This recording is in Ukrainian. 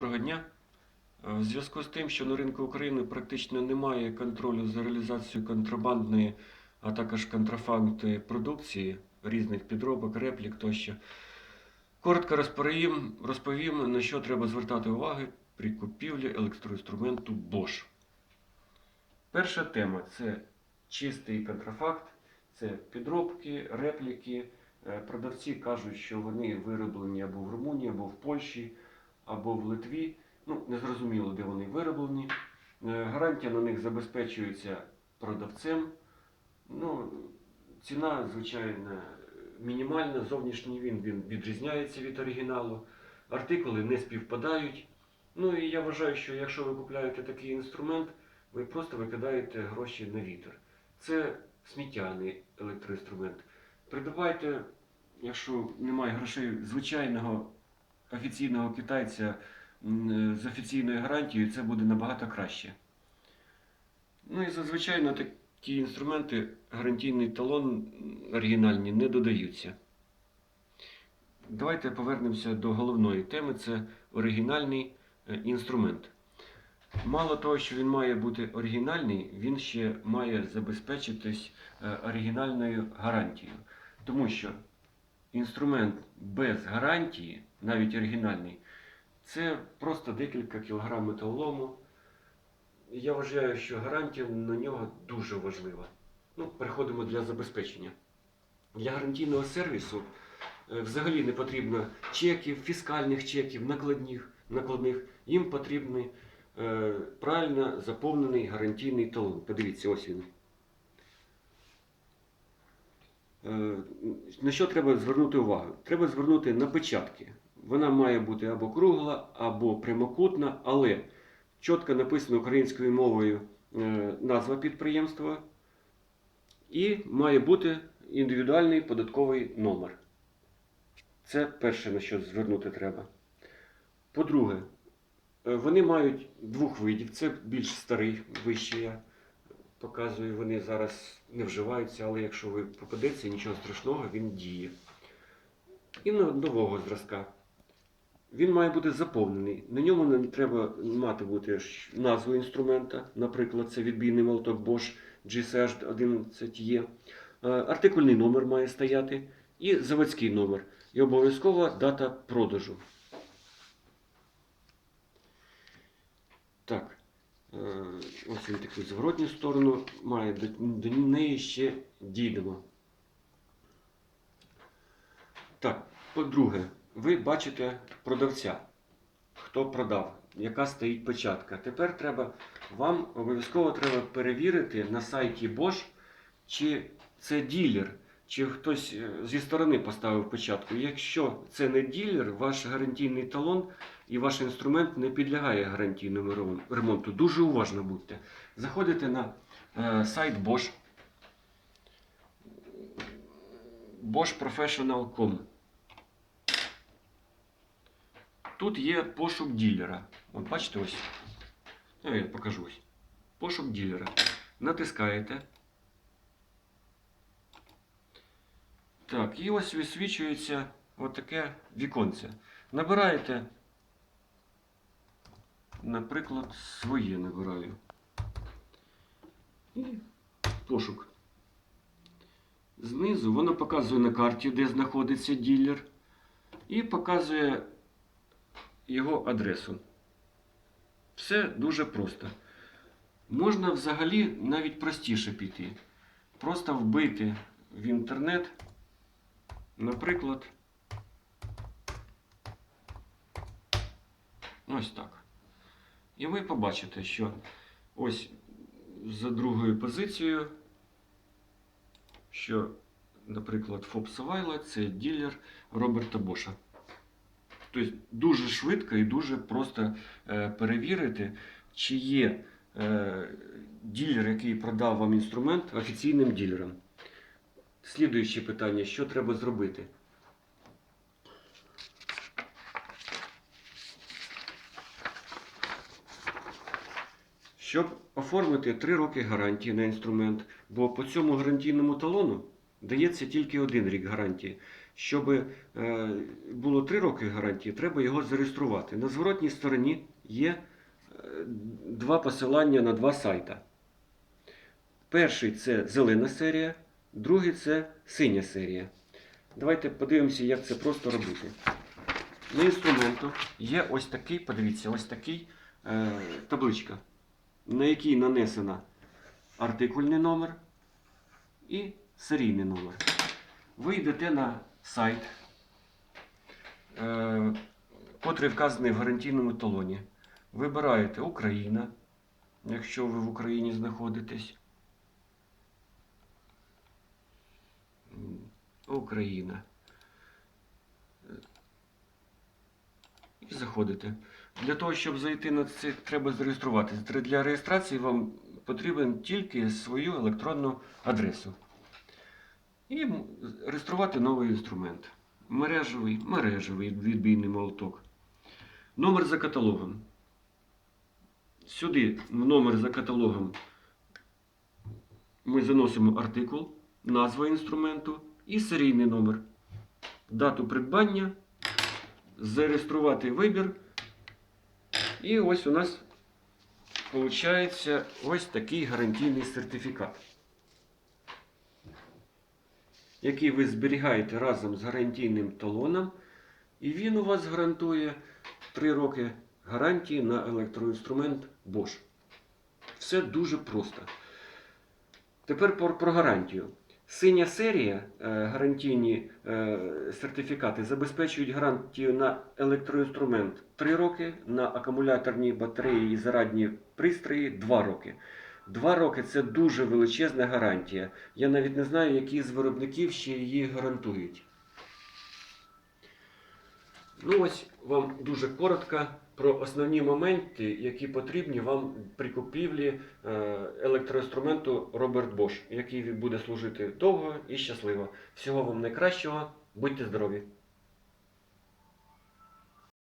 Доброго дня. Е, В зв'язку з тим, що на ринку України практично немає контролю за реалізацією контрабандної, а також контрафактної продукції різних підробок, реплік тощо. Коротко розповім, розповім, на що треба звертати увагу при купівлі електроінструменту Bosch. Перша тема це чистий контрафакт, це підробки, репліки. Е, Продавці кажуть, що вони вироблені або в Румунії, або в Польщі або в Литві. Ну, незрозуміло, де вони вироблені. Е, Гарантія на них забезпечується продавцем. Ну, ціна, звичайно, мінімальна. Зовнішній він, він відрізняється від оригіналу. Артикули не співпадають. Ну і я вважаю, що якщо ви купуєте такий інструмент, ви просто викидаєте гроші на вітер. Це сміттяний електроінструмент. Придбайте, якщо немає грошей, звичайного офіційного китайця з офіційною гарантією, це буде набагато краще. Ну і зазвичай на такі інструменти гарантійний талон оригінальні не додаються. Давайте повернемося до головної теми це оригінальний е, інструмент. Мало того, що він має бути оригінальний, він ще має забезпечитись е, оригінальною гарантією. Тому що інструмент без гарантії, навіть оригінальний, це просто декілька кілограм металолому. Я вважаю, що гарантія на нього дуже важлива. Ну, переходимо для забезпечення. Для гарантійного сервісу е, взагалі не потрібно чеків, фіскальних чеків, накладних. накладних. Їм потрібний е, правильно заповнений гарантійний талон. Подивіться, ось він. Е, На що треба звернути увагу? Треба звернути на печатки. Вона має бути або кругла, або прямокутна, але чітко написано українською мовою е, назва підприємства і має бути індивідуальний податковий номер. Це перше, на що звернути треба. По-друге, е, вони мають двох видів. Це більш старий, вищий показую, вони зараз не вживаються, але якщо ви попадеться, нічого страшного, він діє. І нового зразка. Він має бути заповнений. На ньому не треба мати бути назву інструмента. Наприклад, це відбійний молоток Bosch GCH 11E. Е, Артикульний номер має стояти і заводський номер. І обов'язкова дата продажу. Так. Е, Ось він такий зворотню сторону має, до, до неї ще дійдемо. Так, по-друге, ви бачите продавця, хто продав, яка стоїть печатка. Тепер треба, вам обов'язково треба перевірити на сайті Bosch, чи це ділер, чи хтось е, зі сторони поставив печатку. Якщо це не ділер, ваш гарантійний талон і ваш інструмент не підлягає гарантійному ремонту. Дуже уважно будьте. Заходите на е, сайт Bosch. boschprofessional.com. Тут є пошук ділера. От бачите ось. Ну, я покажу ось. Пошук ділера. Натискаєте. Так, і ось висвічується отаке віконце. Набираєте, наприклад, своє набираю. І пошук. Знизу воно показує на карті, де знаходиться ділер, і показує його адресу. Все дуже просто. Можна взагалі навіть простіше піти. Просто вбити в інтернет, наприклад, ось так. І ви побачите, що ось за другою позицією, що, наприклад, ФОП Савайла це ділер Роберта Боша. Тобто дуже швидко і дуже просто е, перевірити, чи є е, ділер, який продав вам інструмент, офіційним ділером. Слідуюче питання: що треба зробити? Щоб оформити 3 роки гарантії на інструмент, бо по цьому гарантійному талону дається тільки один рік гарантії. щоб е, було 3 роки гарантії, треба його зареєструвати. На зворотній стороні є е, два посилання на два сайта. Перший це зелена серія, другий це синя серія. Давайте подивимося, як це просто робити. На інструменту є ось такий, подивіться, ось такий е, табличка, на якій нанесена артикульний номер і серійний номер. Ви йдете на сайт, е, котрий вказаний в гарантійному талоні. Вибираєте Україна, якщо ви в Україні знаходитесь. Україна. І заходите. Для того, щоб зайти на це, треба зареєструватися. Для реєстрації вам потрібен тільки свою електронну адресу. І реєструвати новий інструмент. Мережевий, мережевий відбійний молоток. Номер за каталогом. Сюди, в номер за каталогом, ми заносимо артикул, назва інструменту і серійний номер. Дату придбання, зареєструвати вибір. І ось у нас виходить ось такий гарантійний сертифікат, який ви зберігаєте разом з гарантійним талоном, і він у вас гарантує 3 роки гарантії на електроінструмент Bosch. Все дуже просто. Тепер про, гарантію. Синя серія е, гарантійні е, сертифікати забезпечують гарантію на електроінструмент 3 роки, на акумуляторні батареї і зарадні пристрої 2 роки. 2 роки це дуже величезна гарантія. Я навіть не знаю, які з виробників ще її гарантують. Ну ось вам дуже коротко про основні моменти, які потрібні вам при купівлі е, електроінструменту Роберт Bosch, який буде служити довго і щасливо. Всього вам найкращого, будьте здорові!